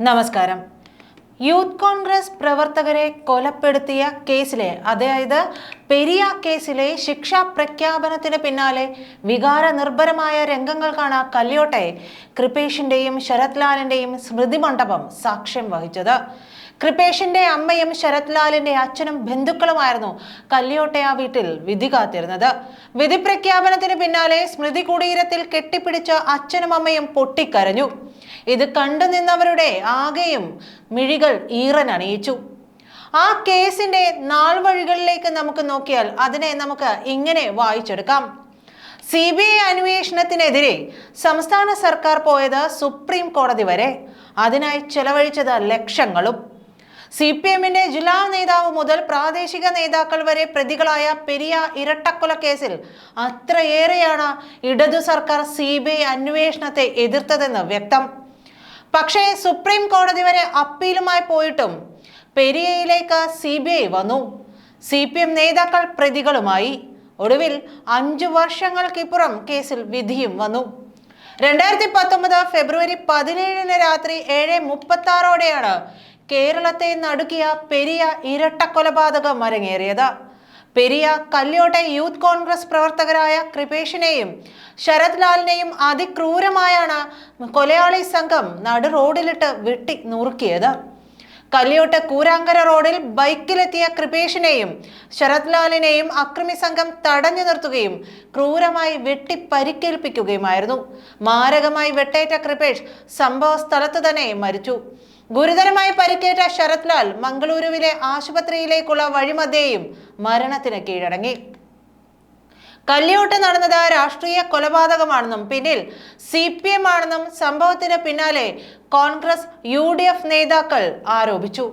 നമസ്കാരം. യൂത്ത് കോൺഗ്രസ് പ്രവർത്തകരെ കൊലപ്പെടുത്തിയ കേസിലെ അതായത് പെരിയ കേസിലെ ശിക്ഷാ പ്രഖ്യാപനത്തിന് പിന്നാലെ വികാര നിർഭരമായ രംഗങ്ങൾക്കാണ് കല്യോട്ടെ കൃപേഷിന്റെയും ശരത് ലാലിന്റെയും സ്മൃതി മണ്ഡപം സാക്ഷ്യം വഹിച്ചത്. കൃപേഷിന്റെ അമ്മയും ശരത് ലാലിന്റെ അച്ഛനും ബന്ധുക്കളുമായിരുന്നു കല്യോട്ടെ ആ വീട്ടിൽ വിധി കാത്തിരുന്നത്. വിധി പ്രഖ്യാപനത്തിന് പിന്നാലെ സ്മൃതി കുടീരത്തിൽ കെട്ടിപ്പിടിച്ച അച്ഛനും അമ്മയും പൊട്ടിക്കരഞ്ഞു. ഇത് കണ്ടു നിന്നവരുടെ ആകെയും മിഴികൾ ഈറനണിയിച്ചു ആ കേസിന്റെ നാൾ വഴികളിലേക്ക് നമുക്ക് നോക്കിയാൽ അതിനെ നമുക്ക് ഇങ്ങനെ വായിച്ചെടുക്കാം. സി ബി ഐ അന്വേഷണത്തിനെതിരെ സംസ്ഥാന സർക്കാർ പോയത് സുപ്രീം കോടതി വരെ. അതിനായി ചെലവഴിച്ചത് ലക്ഷങ്ങളും. സി പി എമ്മിന്റെ ജില്ലാ നേതാവ് മുതൽ പ്രാദേശിക നേതാക്കൾ വരെ പ്രതികളായ പെരിയ ഇരട്ടക്കൊല കേസിൽ അത്രയേറെയാണ് ഇടതു സർക്കാർ സി ബി ഐ അന്വേഷണത്തെ എതിർത്തതെന്ന് വ്യക്തം. പക്ഷേ സുപ്രീം കോടതി വരെ അപ്പീലുമായി പോയിട്ടും പെരിയയിലേക്ക് സി ബി ഐ വന്നു. സി പി എം നേതാക്കൾ പ്രതികളുമായി. ഒടുവിൽ അഞ്ചു വർഷങ്ങൾക്കിപ്പുറം കേസിൽ വിധിയും വന്നു. രണ്ടായിരത്തി പത്തൊമ്പത് ഫെബ്രുവരി പതിനേഴിന് രാത്രി ഏഴ് മുപ്പത്തി ആറോടെയാണ് കേരളത്തെ നടുക്കിയ പെരിയ ഇരട്ടക്കൊലപാതകം അരങ്ങേറിയത് പെരിയ കല്യോട്ടെ യൂത്ത് കോൺഗ്രസ് പ്രവർത്തകരായ കൃപേഷിനെയും ശരത് ലാലിനെയും അതിക്രൂരമായാണ് കൊലയാളി സംഘം നടു റോഡിലിട്ട് വെട്ടി നുറുക്കിയത്. കല്യോട്ട് കൂരാങ്കര റോഡിൽ ബൈക്കിലെത്തിയ കൃപേഷിനെയും ശരത് ലാലിനെയും അക്രമി സംഘം തടഞ്ഞു നിർത്തുകയും ക്രൂരമായി വെട്ടി പരിക്കേൽപ്പിക്കുകയുമായിരുന്നു. മാരകമായി വെട്ടേറ്റ കൃപേഷ് സംഭവ സ്ഥലത്ത് തന്നെ മരിച്ചു. ഗുരുതരമായി പരിക്കേറ്റ ശരത് ലാൽ മംഗളൂരുവിലെ ആശുപത്രിയിലേക്കുള്ള വഴിമധ്യേയും മരണത്തിന് കീഴടങ്ങി. കല്യോട്ട് നടന്നത് രാഷ്ട്രീയ കൊലപാതകമാണെന്നും പിന്നിൽ സി പി എം ആണെന്നും സംഭവത്തിന് പിന്നാലെ കോൺഗ്രസ് യു ഡി എഫ് നേതാക്കൾ ആരോപിച്ചു.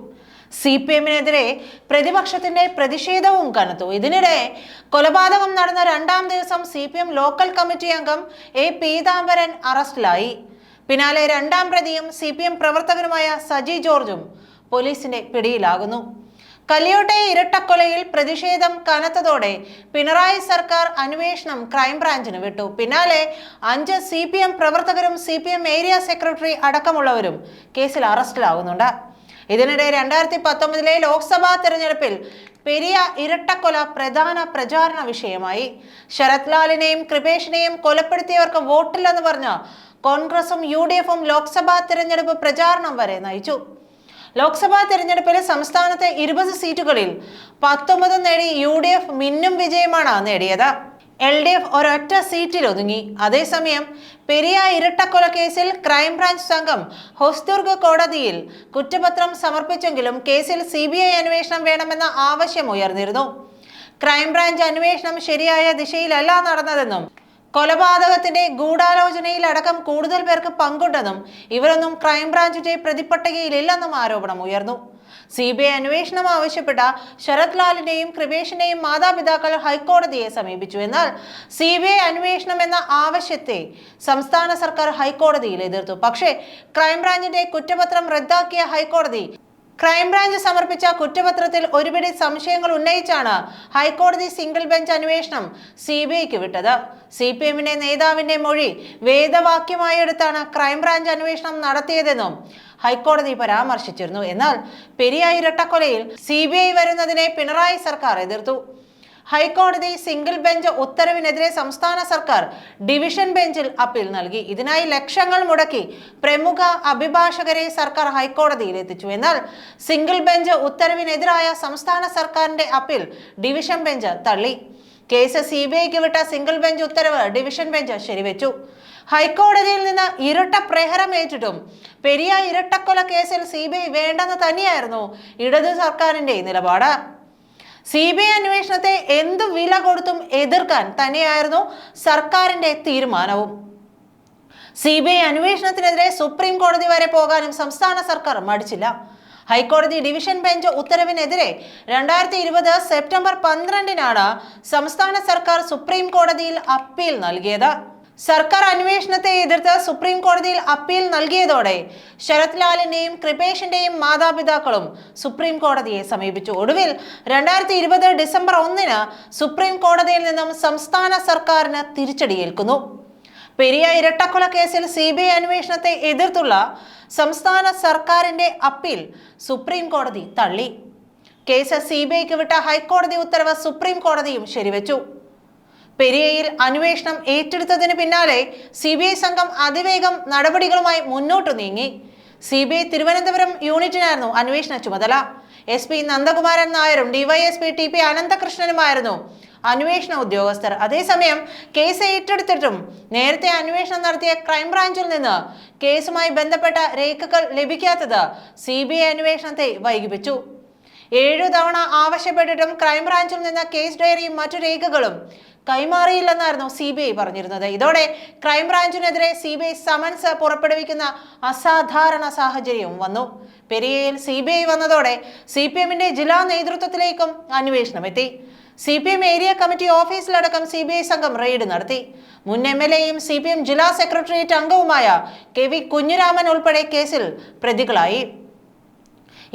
സി പി എമ്മിനെതിരെ പ്രതിപക്ഷത്തിന്റെ പ്രതിഷേധവും കനത്തു. ഇതിനിടെ കൊലപാതകം നടന്ന രണ്ടാം ദിവസം C P M local committee അംഗം എ പീതാംബരൻ അറസ്റ്റിലായി. പിന്നാലെ രണ്ടാം പ്രതിയും സി പി എം പ്രവർത്തകനുമായ സജി ജോർജും പോലീസിന്റെ പിടിയിലാകുന്നു. കല്യോട്ടെ ഇരട്ടക്കൊലയിൽ പ്രതിഷേധം കനത്തതോടെ പിണറായി സർക്കാർ അന്വേഷണം ക്രൈംബ്രാഞ്ചിന് വിട്ടു. പിന്നാലെ അഞ്ച് സി പി എം പ്രവർത്തകരും C P M area secretary അടക്കമുള്ളവരും കേസിൽ അറസ്റ്റിലാകുന്നുണ്ട്. ഇതിനിടെ രണ്ടായിരത്തി പത്തൊമ്പതിലെ ലോക്സഭാ തെരഞ്ഞെടുപ്പിൽ പെരിയ ഇരട്ടക്കൊല പ്രധാന പ്രചാരണ വിഷയമായി. ശരത് ലാലിനെയും കൃപേഷിനെയും കൊലപ്പെടുത്തിയവർക്ക് വോട്ടില്ലെന്ന് പറഞ്ഞ് കോൺഗ്രസും യു ഡി എഫും ലോക്സഭാ തെരഞ്ഞെടുപ്പ് പ്രചാരണം വരെ നയിച്ചു. ലോക്സഭാ തെരഞ്ഞെടുപ്പിൽ സംസ്ഥാനത്തെ ഇരുപത് സീറ്റുകളിൽ പത്തൊമ്പത് നേടി യു ഡി എഫ് മിന്നും വിജയമാണ് നേടിയത്. എൽ ഡി എഫ് ഒരൊറ്റ സീറ്റിൽ ഒതുങ്ങി. അതേസമയം പെരിയ ഇരട്ടക്കൊല കേസിൽ ക്രൈംബ്രാഞ്ച് സംഘം ഹൊസ്ദുർഗ് കോടതിയിൽ കുറ്റപത്രം സമർപ്പിച്ചെങ്കിലും കേസിൽ സി ബി ഐ അന്വേഷണം വേണമെന്ന ആവശ്യം ഉയർന്നിരുന്നു. ക്രൈംബ്രാഞ്ച് അന്വേഷണം ശരിയായ ദിശയിലല്ല നടന്നതെന്നും കൊലപാതകത്തിന്റെ ഗൂഢാലോചനയിൽ അടക്കം കൂടുതൽ പേർക്ക് പങ്കുണ്ടെന്നും ഇവരൊന്നും ക്രൈംബ്രാഞ്ചിന്റെ പ്രതിപട്ടികയിലില്ലെന്നും ആരോപണം ഉയർന്നു. സി ബി ഐ അന്വേഷണം ആവശ്യപ്പെട്ട ശരത് ലാലിന്റെയും കൃപേഷിന്റെയും മാതാപിതാക്കൾ ഹൈക്കോടതിയെ സമീപിച്ചു. എന്നാൽ സി ബി ഐ അന്വേഷണം എന്ന ആവശ്യത്തെ സംസ്ഥാന സർക്കാർ ഹൈക്കോടതിയിൽ എതിർത്തു. പക്ഷേ ക്രൈംബ്രാഞ്ചിന്റെ കുറ്റപത്രം റദ്ദാക്കിയ ഹൈക്കോടതി ക്രൈംബ്രാഞ്ച് സമർപ്പിച്ച കുറ്റപത്രത്തിൽ ഒരുപിടി സംശയങ്ങൾ ഉന്നയിച്ചാണ് ഹൈക്കോടതി സിംഗിൾ ബെഞ്ച് അന്വേഷണം സി ബി ഐക്ക് വിട്ടത്. സി പി എമ്മിന്റെ നേതാവിന്റെ മൊഴി വേദവാക്യമായി എടുത്താണ് ക്രൈംബ്രാഞ്ച് അന്വേഷണം നടത്തിയതെന്നും ഹൈക്കോടതി പരാമർശിച്ചിരുന്നു. എന്നാൽ പെരിയ ഇരട്ടക്കൊലയിൽ സി ബി ഐ വരുന്നതിനെ പിണറായി സർക്കാർ എതിർത്തു. ഹൈക്കോടതി സിംഗിൾ ബെഞ്ച് ഉത്തരവിനെതിരെ സംസ്ഥാന സർക്കാർ ഡിവിഷൻ ബെഞ്ചിൽ അപ്പീൽ നൽകി. ഇതിനായി ലക്ഷങ്ങൾ മുടക്കി പ്രമുഖ അഭിഭാഷകരെ സർക്കാർ ഹൈക്കോടതിയിൽ എത്തിച്ചു. എന്നാൽ സിംഗിൾ ബെഞ്ച് ഉത്തരവിനെതിരായ സംസ്ഥാന സർക്കാരിന്റെ അപ്പീൽ ഡിവിഷൻ ബെഞ്ച് തള്ളി. കേസ് സി ബി ഐക്ക് വിട്ട സിംഗിൾ ബെഞ്ച് ഉത്തരവ് ഡിവിഷൻ ബെഞ്ച് ശരിവെച്ചു. ഹൈക്കോടതിയിൽ നിന്ന് ഇരട്ട പ്രഹരമേറ്റിട്ടും പെരിയ ഇരട്ടക്കൊല കേസിൽ സി ബി ഐ വേണ്ടെന്ന് തന്നെയായിരുന്നു ഇടതു സർക്കാരിന്റെ നിലപാട്. സി ബി ഐ അന്വേഷണത്തെ എന്ത് വില കൊടുത്തും എതിർക്കാൻ തന്നെയായിരുന്നു സർക്കാരിന്റെ തീരുമാനവും. സി ബി ഐ അന്വേഷണത്തിനെതിരെ സുപ്രീം കോടതി വരെ പോകാനും സംസ്ഥാന സർക്കാർ മടിച്ചില്ല. ഹൈക്കോടതി ഡിവിഷൻ ബെഞ്ച് ഉത്തരവിനെതിരെ രണ്ടായിരത്തി ഇരുപത് സെപ്റ്റംബർ പന്ത്രണ്ടിനാണ് സംസ്ഥാന സർക്കാർ സുപ്രീം കോടതിയിൽ അപ്പീൽ നൽകിയത്. സർക്കാർ അന്വേഷണത്തെ എതിർത്ത് സുപ്രീം കോടതിയിൽ അപ്പീൽ നൽകിയതോടെ ശരത് ലാലിന്റെയും കൃപേഷിന്റെയും മാതാപിതാക്കളും സുപ്രീം കോടതിയെ സമീപിച്ചു. ഒടുവിൽ രണ്ടായിരത്തി ഇരുപത് ഡിസംബർ ഒന്നിന് സുപ്രീം കോടതിയിൽ നിന്നും സംസ്ഥാന സർക്കാരിന് തിരിച്ചടിയേൽക്കുന്നു. പെരിയ ഇരട്ടക്കൊല കേസിൽ സി ബി ഐ അന്വേഷണത്തെ എതിർത്തുള്ള സംസ്ഥാന സർക്കാരിന്റെ അപ്പീൽ സുപ്രീം കോടതി തള്ളി. കേസ് സി ബി ഐക്ക് വിട്ട ഹൈക്കോടതി ഉത്തരവ് സുപ്രീം കോടതിയും ശരിവെച്ചു. പെരിയയിൽ അന്വേഷണം ഏറ്റെടുത്തതിന് പിന്നാലെ സി ബി ഐ സംഘം അതിവേഗം നടപടികളുമായി മുന്നോട്ടു നീങ്ങി. സി ബി ഐ തിരുവനന്തപുരം യൂണിറ്റിനായിരുന്നു അന്വേഷണ ചുമതല. എസ് പി നന്ദകുമാരൻ നായരും ഡിവൈഎസ്പി ടി പി അനന്തകൃഷ്ണനുമായിരുന്നു അന്വേഷണ ഉദ്യോഗസ്ഥർ. അതേസമയം കേസ് ഏറ്റെടുത്തിട്ടും നേരത്തെ അന്വേഷണം നടത്തിയ ക്രൈംബ്രാഞ്ചിൽ നിന്ന് കേസുമായി ബന്ധപ്പെട്ട രേഖകൾ ലഭിക്കാത്തത് സി ബി ഐ അന്വേഷണത്തെ വൈകിപ്പിച്ചു. ഏഴു തവണ ആവശ്യപ്പെട്ടിട്ടും ക്രൈംബ്രാഞ്ചിൽ നിന്ന് കേസ് ഡയറിയും മറ്റു രേഖകളും കൈമാറിയില്ലെന്നായിരുന്നു സി ബി ഐ പറഞ്ഞിരുന്നത്. ഇതോടെ ക്രൈംബ്രാഞ്ചിനെതിരെ സി ബി ഐ സമൻസ് പുറപ്പെടുവിക്കുന്ന അസാധാരണ സാഹചര്യവും വന്നു. പെരിയയിൽ സി ബി ഐ വന്നതോടെ സി പി എമ്മിന്റെ ജില്ലാ നേതൃത്വത്തിലേക്കും അന്വേഷണം എത്തി C P M area committee ഓഫീസിലടക്കം C B I സംഘം റെയ്ഡ് നടത്തി. മുൻ എം എൽ എയും സി പി എം ജില്ലാ സെക്രട്ടേറിയറ്റ് അംഗവുമായ കെ വി കുഞ്ഞിരാമൻ ഉൾപ്പെടെ കേസിൽ പ്രതികളായി.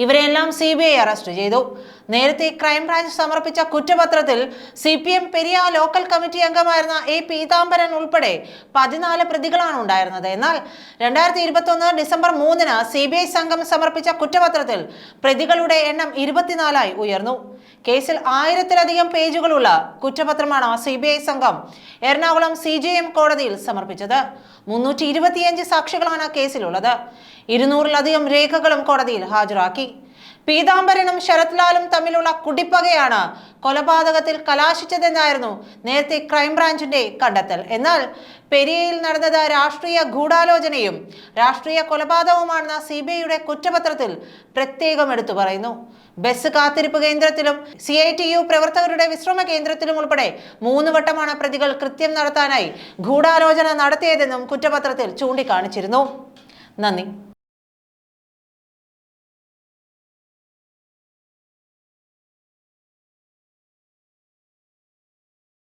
ഇവരെല്ലാം സി ബി ഐ അറസ്റ്റ് ചെയ്തു. നേരത്തെ ക്രൈംബ്രാഞ്ച് സമർപ്പിച്ച കുറ്റപത്രത്തിൽ C P M Periya local committee അംഗമായിരുന്ന എ പീതാംബരൻ ഉൾപ്പെടെ പതിനാല് പ്രതികളാണ് ഉണ്ടായിരുന്നത്. എന്നാൽ രണ്ടായിരത്തി ഇരുപത്തി ഒന്ന് ഡിസംബർ മൂന്നിന് സി ബി ഐ സംഘം സമർപ്പിച്ച കുറ്റപത്രത്തിൽ പ്രതികളുടെ എണ്ണം ഇരുപത്തിനാലായി ഉയർന്നു. കേസിൽ ആയിരത്തിലധികം പേജുകളുള്ള കുറ്റപത്രമാണ് സി ബി ഐ സംഘം എറണാകുളം സി ജി എം കോടതിയിൽ സമർപ്പിച്ചത്. മുന്നൂറ്റി ഇരുപത്തിയഞ്ച് സാക്ഷികളാണ് കേസിലുള്ളത്. ഇരുന്നൂറിലധികം രേഖകളും കോടതിയിൽ ഹാജരാക്കി. പീതാംബരനും ശരത് ലാലും തമ്മിലുള്ള കുടിപ്പകയാണ് കൊലപാതകത്തിൽ കലാശിച്ചതെന്നായിരുന്നു നേരത്തെ ക്രൈംബ്രാഞ്ചിന്റെ കണ്ടെത്തൽ. എന്നാൽ പെരിയയിൽ നടന്നത് രാഷ്ട്രീയ ഗൂഢാലോചനയും രാഷ്ട്രീയ കൊലപാതകവുമാണെന്ന സി ബി ഐയുടെ കുറ്റപത്രത്തിൽ പ്രത്യേകം എടുത്തു പറയുന്നു. ബസ് കാത്തിരിപ്പ് കേന്ദ്രത്തിലും സി ഐ ടി യു പ്രവർത്തകരുടെ വിശ്രമ കേന്ദ്രത്തിലും ഉൾപ്പെടെ മൂന്ന് വട്ടമാണ് പ്രതികൾ കൃത്യം നടത്താനായി ഗൂഢാലോചന നടത്തിയതെന്നും കുറ്റപത്രത്തിൽ ചൂണ്ടിക്കാണിച്ചിരുന്നു. നന്ദി.